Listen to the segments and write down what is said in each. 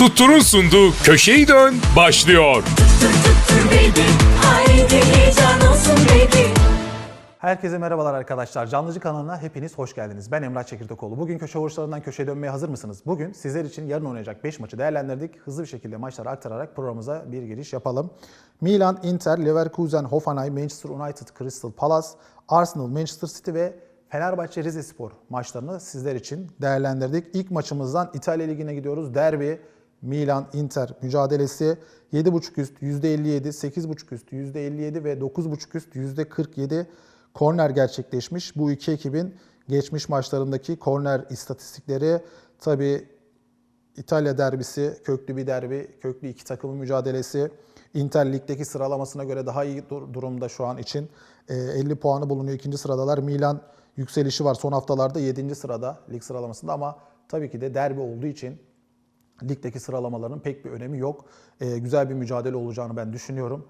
Tuttur'un sunduğu Köşeyi Dön başlıyor. Herkese merhabalar arkadaşlar. Canlıcı kanalına hepiniz hoş geldiniz. Ben Emrah Çekirdekoğlu. Bugün köşe vuruşlarından köşeye dönmeye hazır mısınız? Bugün sizler için yarın oynayacak 5 maçı değerlendirdik. Hızlı bir şekilde maçları aktararak programımıza bir giriş yapalım. Milan, Inter, Leverkusen, Hoffenheim, Manchester United, Crystal Palace, Arsenal, Manchester City ve Fenerbahçe Rizespor maçlarını sizler için değerlendirdik. İlk maçımızdan İtalya Ligi'ne gidiyoruz. Derbi Milan Inter mücadelesi 7.5 üst %57, 8.5 üst %57 ve 9.5 üst %47 korner gerçekleşmiş. Bu iki ekibin geçmiş maçlarındaki korner istatistikleri tabi İtalya derbisi, köklü bir derbi, köklü iki takımın mücadelesi. Inter Lig'deki sıralamasına göre daha iyi dur- durumda şu an için. Ee, 50 puanı bulunuyor ikinci sıradalar. Milan yükselişi var son haftalarda 7. sırada lig sıralamasında ama tabii ki de derbi olduğu için ligdeki sıralamaların pek bir önemi yok. Ee, güzel bir mücadele olacağını ben düşünüyorum.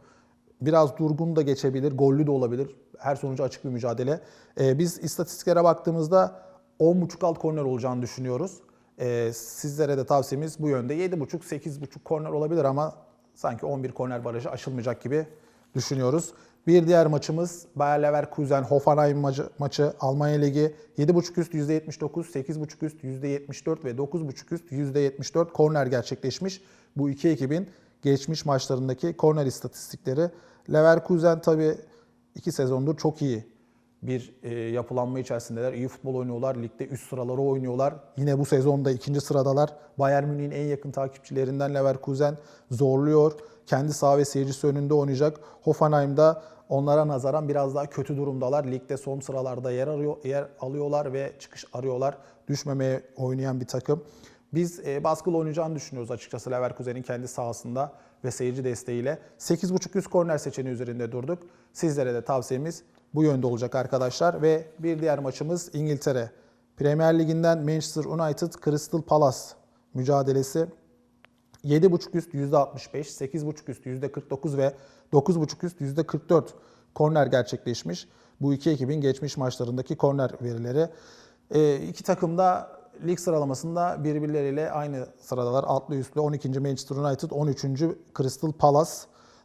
Biraz durgun da geçebilir, gollü de olabilir. Her sonucu açık bir mücadele. Ee, biz istatistiklere baktığımızda 10.5 alt korner olacağını düşünüyoruz. Ee, sizlere de tavsiyemiz bu yönde. 7.5-8.5 korner olabilir ama sanki 11 korner barajı aşılmayacak gibi düşünüyoruz. Bir diğer maçımız Bayer Leverkusen Hoffenheim maçı, maçı Almanya Ligi 7.5 üst %79, 8.5 üst %74 ve 9.5 üst %74 korner gerçekleşmiş. Bu iki ekibin geçmiş maçlarındaki korner istatistikleri. Leverkusen tabii iki sezondur çok iyi bir e, yapılanma içerisindeler. İyi futbol oynuyorlar. Ligde üst sıraları oynuyorlar. Yine bu sezonda ikinci sıradalar. Bayern Münih'in en yakın takipçilerinden Leverkusen zorluyor. Kendi saha ve seyircisi önünde oynayacak. Hoffenheim'da onlara nazaran biraz daha kötü durumdalar. Ligde son sıralarda yer, arıyor, yer alıyorlar ve çıkış arıyorlar. Düşmemeye oynayan bir takım. Biz e, baskılı oynayacağını düşünüyoruz açıkçası Leverkusen'in kendi sahasında ve seyirci desteğiyle. 8.5 üst korner seçeneği üzerinde durduk. Sizlere de tavsiyemiz bu yönde olacak arkadaşlar. Ve bir diğer maçımız İngiltere. Premier Ligi'nden Manchester United Crystal Palace mücadelesi. 7.5 üst %65, 8.5 üst %49 ve 9.5 üst %44 korner gerçekleşmiş. Bu iki ekibin geçmiş maçlarındaki korner verileri. Ee, iki takım da lig sıralamasında birbirleriyle aynı sıradalar. Altlı üstlü 12. Manchester United, 13. Crystal Palace.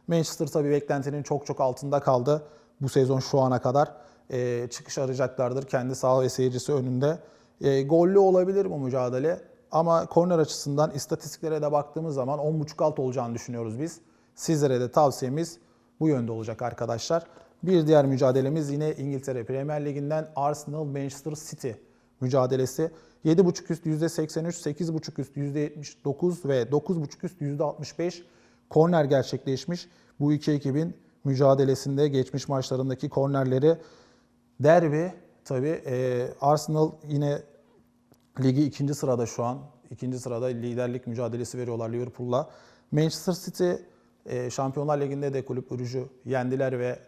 Manchester tabii beklentinin çok çok altında kaldı bu sezon şu ana kadar. Ee, çıkış arayacaklardır kendi saha ve seyircisi önünde. Ee, gollü olabilir bu mücadele. Ama korner açısından istatistiklere de baktığımız zaman 10.5 alt olacağını düşünüyoruz biz. Sizlere de tavsiyemiz bu yönde olacak arkadaşlar. Bir diğer mücadelemiz yine İngiltere Premier Ligi'nden Arsenal Manchester City mücadelesi. 7.5 üst %83, 8.5 üst %79 ve 9.5 üst %65 korner gerçekleşmiş. Bu iki ekibin mücadelesinde geçmiş maçlarındaki kornerleri derbi tabi Arsenal yine ligi ikinci sırada şu an. İkinci sırada liderlik mücadelesi veriyorlar Liverpool'la. Manchester City e, Şampiyonlar Ligi'nde de kulüp Brugge'ü yendiler ve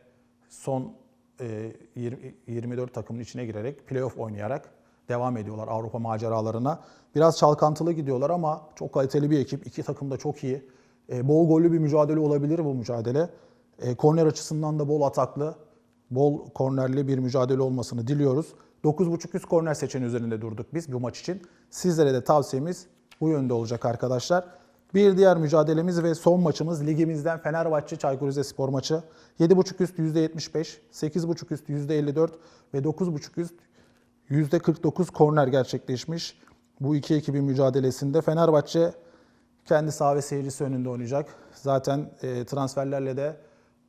son e, 20 24 takımın içine girerek playoff oynayarak devam ediyorlar Avrupa maceralarına. Biraz çalkantılı gidiyorlar ama çok kaliteli bir ekip. İki takım da çok iyi. E, bol gollü bir mücadele olabilir bu mücadele. E, korner açısından da bol ataklı, bol kornerli bir mücadele olmasını diliyoruz. 9.5 üst korner seçeneği üzerinde durduk biz bu maç için. Sizlere de tavsiyemiz bu yönde olacak arkadaşlar. Bir diğer mücadelemiz ve son maçımız ligimizden Fenerbahçe Çaykur Rizespor maçı. 7.5 üst %75, 8.5 üst %54 ve 9.5 üst %49 korner gerçekleşmiş. Bu iki ekibin mücadelesinde Fenerbahçe kendi saha seyircisi önünde oynayacak. Zaten e, transferlerle de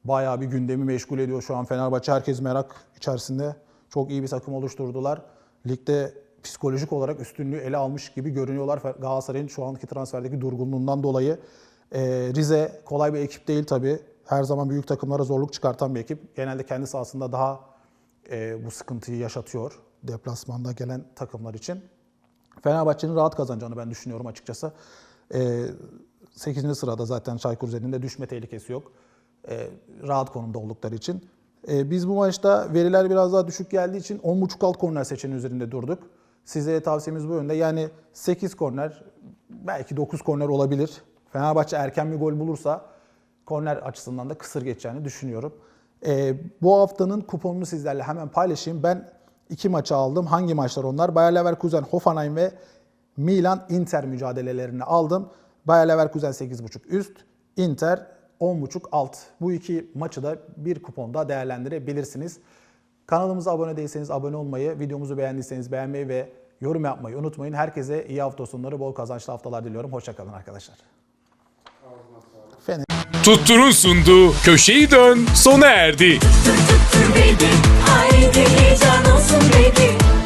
bayağı bir gündemi meşgul ediyor şu an Fenerbahçe. Herkes merak içerisinde. Çok iyi bir takım oluşturdular. Ligde psikolojik olarak üstünlüğü ele almış gibi görünüyorlar. Galatasaray'ın şu anki transferdeki durgunluğundan dolayı. E, Rize kolay bir ekip değil tabii. Her zaman büyük takımlara zorluk çıkartan bir ekip. Genelde kendi sahasında daha e, bu sıkıntıyı yaşatıyor deplasmanda gelen takımlar için. Fenerbahçe'nin rahat kazanacağını ben düşünüyorum açıkçası. E, 8. sırada zaten Çaykur Rize'nin düşme tehlikesi yok. E, rahat konumda oldukları için. E, biz bu maçta veriler biraz daha düşük geldiği için 10.5 alt korner seçeneği üzerinde durduk. Sizlere tavsiyemiz bu yönde. Yani 8 korner, belki 9 korner olabilir. Fenerbahçe erken bir gol bulursa korner açısından da kısır geçeceğini düşünüyorum. E, bu haftanın kuponunu sizlerle hemen paylaşayım. Ben iki maçı aldım. Hangi maçlar onlar? Bayer Leverkusen, Hoffenheim ve Milan Inter mücadelelerini aldım. Bayer Leverkusen 8.5 üst, Inter 10.5 alt. Bu iki maçı da bir kuponda değerlendirebilirsiniz. Kanalımıza abone değilseniz abone olmayı, videomuzu beğendiyseniz beğenmeyi ve yorum yapmayı unutmayın. Herkese iyi hafta sonları, bol kazançlı haftalar diliyorum. Hoşçakalın arkadaşlar. Fener Tuttur'un sunduğu Köşeyi Dön sona erdi. Tut tut tut baby Haydi heyecan olsun baby